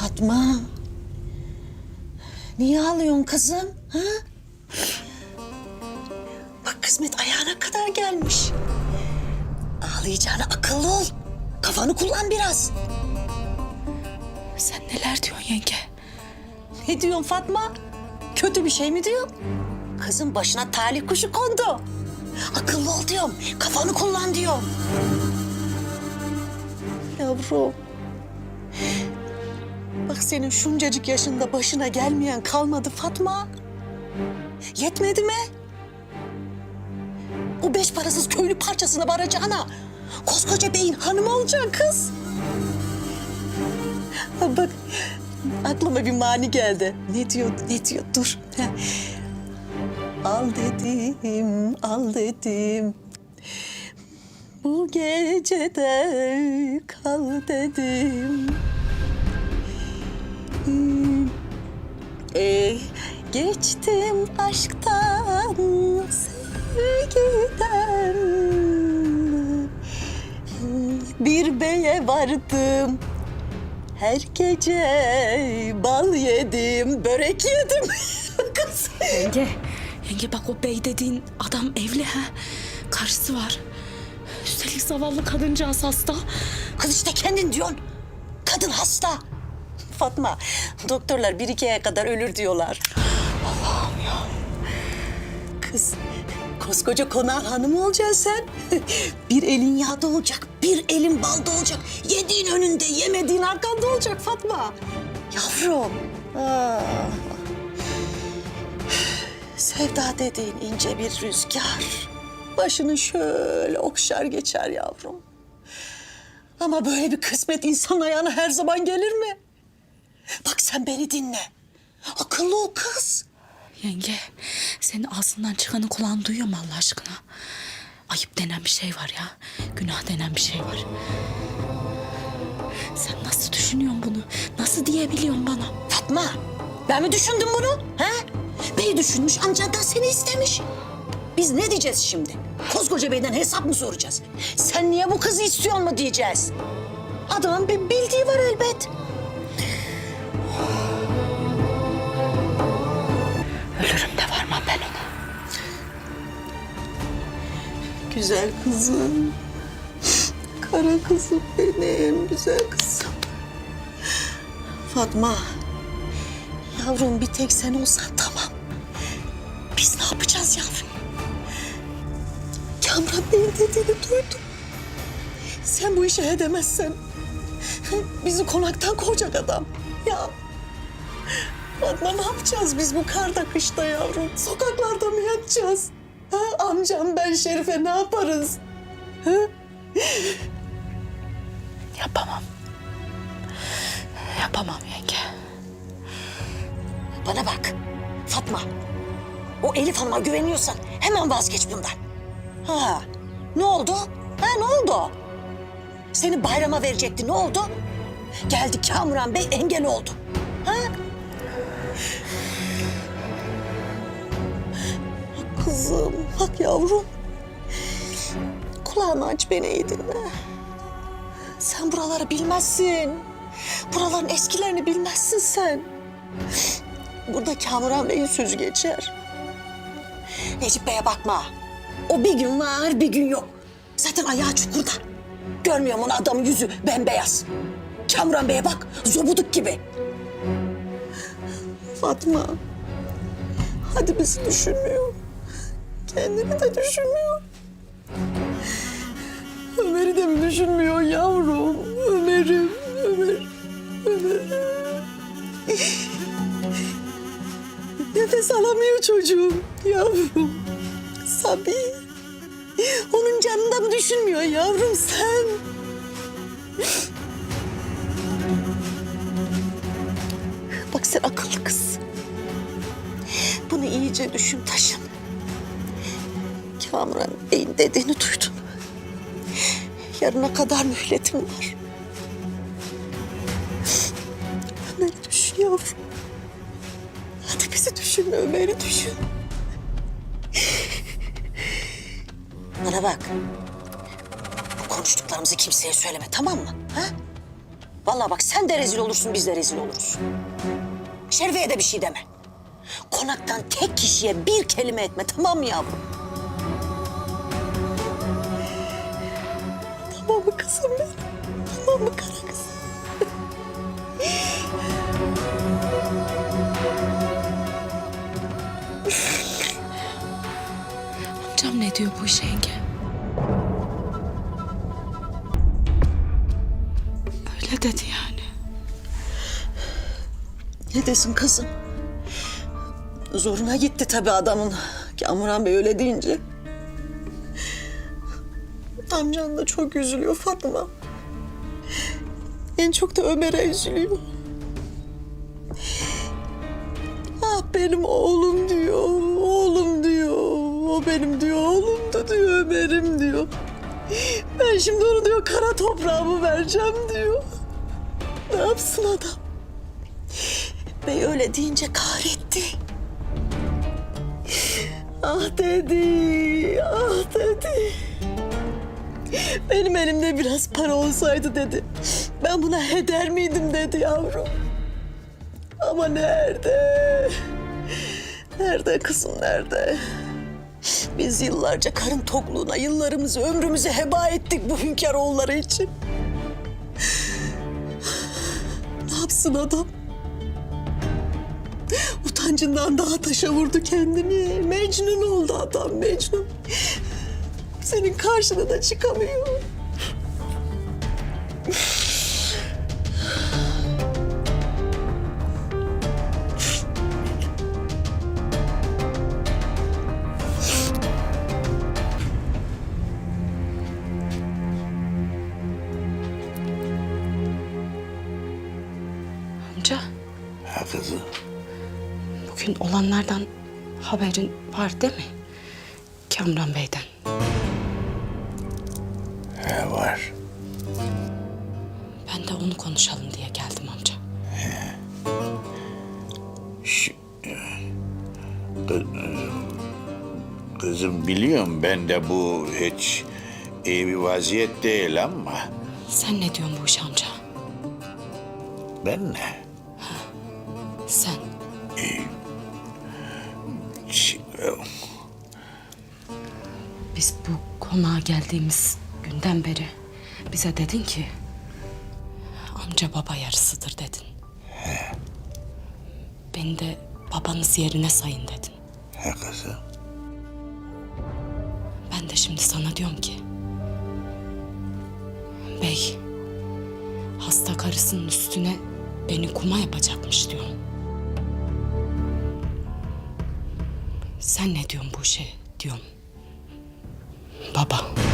Fatma. Niye ağlıyorsun kızım? Ha? Bak kısmet ayağına kadar gelmiş. Ağlayacağına akıllı ol. Kafanı kullan biraz. Sen neler diyorsun yenge? Ne diyorsun Fatma? Kötü bir şey mi diyor? Kızın başına talih kuşu kondu. Akıllı ol diyorum. Kafanı kullan diyorum. Yavrum. Bak senin şuncacık yaşında başına gelmeyen kalmadı Fatma. Yetmedi mi? O beş parasız köylü parçasına varacağına koskoca beyin hanımı olacaksın kız. Ha Bak aklıma bir mani geldi. Ne diyor, ne diyor? Dur. Al dedim, al dedim. Bu gecede kal dedim. Ee, geçtim aşktan, sevgiden. Bir beye vardım. Her gece bal yedim, börek yedim. Kız. Yenge, yenge bak o bey dediğin adam evli ha. Karısı var. Üstelik zavallı kadıncağız hasta. Kız işte kendin diyorsun. Kadın hasta. Fatma, doktorlar bir iki aya kadar ölür diyorlar. Allah'ım ya. Kız, koskoca konağın hanımı olacaksın sen. Bir elin yağda olacak, bir elin balda olacak. Yediğin önünde, yemediğin arkanda olacak Fatma. Yavrum. Ah. Sevda dediğin ince bir rüzgar. Başını şöyle okşar geçer yavrum. Ama böyle bir kısmet insan ayağına her zaman gelir mi? Bak sen beni dinle. Akıllı ol kız. Yenge, senin ağzından çıkanı kulağın duyuyor mu Allah aşkına? Ayıp denen bir şey var ya. Günah denen bir şey var. Sen nasıl düşünüyorsun bunu? Nasıl diyebiliyorsun bana? Fatma, ben mi düşündüm bunu? He? Bey düşünmüş, amcan da seni istemiş. Biz ne diyeceğiz şimdi? Koskoca beyden hesap mı soracağız? Sen niye bu kızı istiyorsun mu diyeceğiz? Adamın bir bildiği var elbet. Ölürüm de varmam ben ona. Güzel kızım. Kara kızım benim, güzel kızım. Fatma, yavrum bir tek sen olsan tamam. Biz ne yapacağız yavrum? Kamran Bey'in dediğini duydum. Sen bu işe edemezsen bizi konaktan kovacak adam. Fatma ne yapacağız biz bu karda kışta yavrum? Sokaklarda mı yatacağız? Ha, amcam ben Şerife ne yaparız? Yapamam. Yapamam yenge. Bana bak Fatma. O Elif Hanım'a güveniyorsan hemen vazgeç bundan. Ha, ne oldu? Ha, ne oldu? Seni bayrama verecekti. Ne oldu? Geldi Kamuran Bey engel oldu. Ha? Kızım, bak yavrum. Kulağını aç beni iyi dinle. Sen buraları bilmezsin. Buraların eskilerini bilmezsin sen. Burada Kamuran Bey'in sözü geçer. Necip Bey'e bakma. O bir gün var, bir gün yok. Zaten ayağı çukurda. Görmüyor musun adamın yüzü bembeyaz. Kamuran Bey'e bak, zobuduk gibi. Fatma, hadi bizi düşünmüyor. Kendini de düşünmüyor. Ömer'i de mi düşünmüyor yavrum? Ömer'im, Ömer, Ömer. Nefes alamıyor çocuğum yavrum. Sabi. Onun canında mı düşünmüyor yavrum sen? Bak sen akıllı kız. Bunu iyice düşün taşın. Kamuran Bey'in dediğini duydun. Yarına kadar mühletim var. Ömer'i düşün yavrum. Hadi bizi düşün, Ömer'i düşün. Bana bak. Bu konuştuklarımızı kimseye söyleme, tamam mı? Ha? Vallahi bak sen de rezil olursun biz de rezil oluruz. Şerife'ye de bir şey deme. Konaktan tek kişiye bir kelime etme tamam mı yavrum? Kızım benim? Tamam mı kara kızım? Amcam ne diyor bu işe yenge? Öyle dedi yani. Ne desin kızım? Zoruna gitti tabii adamın. Kamuran Bey öyle deyince. Amcan da çok üzülüyor Fatma. En çok da Ömer'e üzülüyor. Ah benim oğlum diyor, oğlum diyor. O benim diyor, oğlum da diyor, Ömer'im diyor. Ben şimdi onu diyor kara toprağımı vereceğim diyor. Ne yapsın adam? Bey öyle deyince kahretti. Ah dedi, ah dedi. Benim elimde biraz para olsaydı dedi. Ben buna heder miydim dedi yavrum. Ama nerede? Nerede kızım nerede? Biz yıllarca karın tokluğuna yıllarımızı, ömrümüzü heba ettik bu hünkâr oğulları için. Ne yapsın adam? Utancından daha taşa vurdu kendini. Mecnun oldu adam Mecnun. Senin karşına da çıkamıyor. Amca Ha kızım. bugün olanlardan haberin var değil mi? Kamran Bey'den. Konuşalım diye geldim amca. Kızım biliyorum ben de bu hiç iyi bir vaziyet değil ama Sen ne diyorsun bu işe amca? ben ne? Sen. Ş- Biz bu konağa geldiğimiz günden beri bize dedin ki amca baba yarısıdır dedin. Beni de babanız yerine sayın dedin. He kızım. Ben de şimdi sana diyorum ki bey hasta karısının üstüne beni kuma yapacakmış diyorum. Sen ne diyorsun bu işe diyorum. Baba.